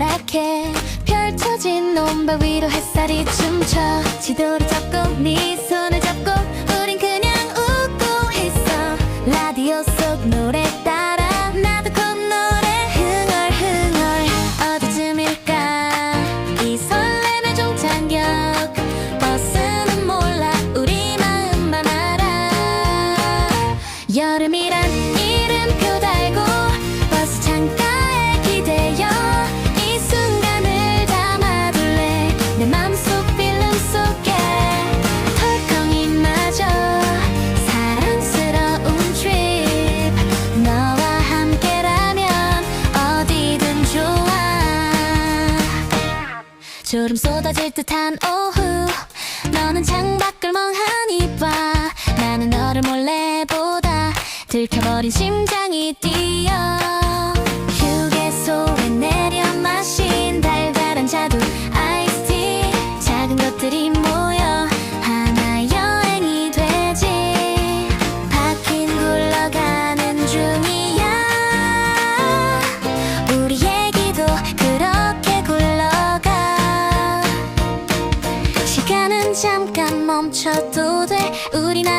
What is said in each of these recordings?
파랗게 펼쳐진 논바 위로 햇살이 춤춰. 지도를 잡고 네 손을 잡고 깊어질 듯한 오후. 너는 창밖을 멍하니 봐. 나는 너를 몰래 보다. 들켜버린 심장이 뛰어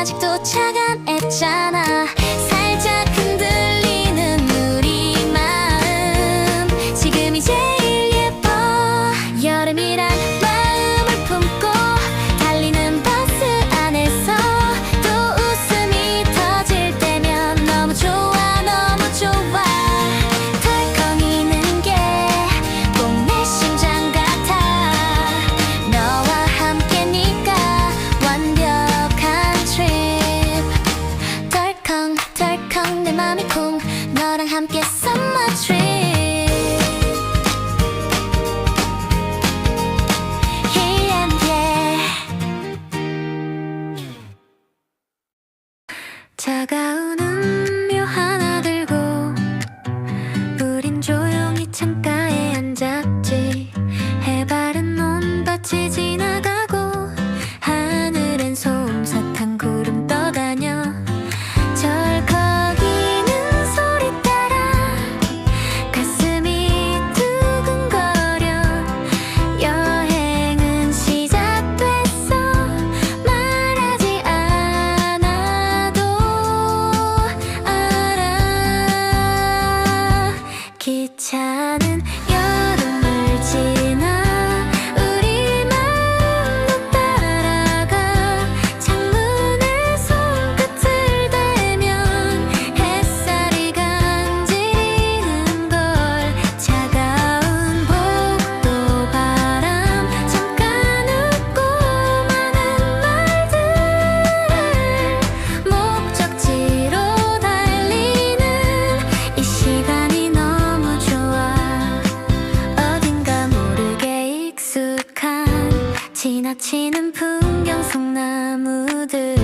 아직도 차가했잖아. 살짝 덜컥 내 맘이 쿵. 너랑 함께 summer tree 지나치는 풍경 속 나무들.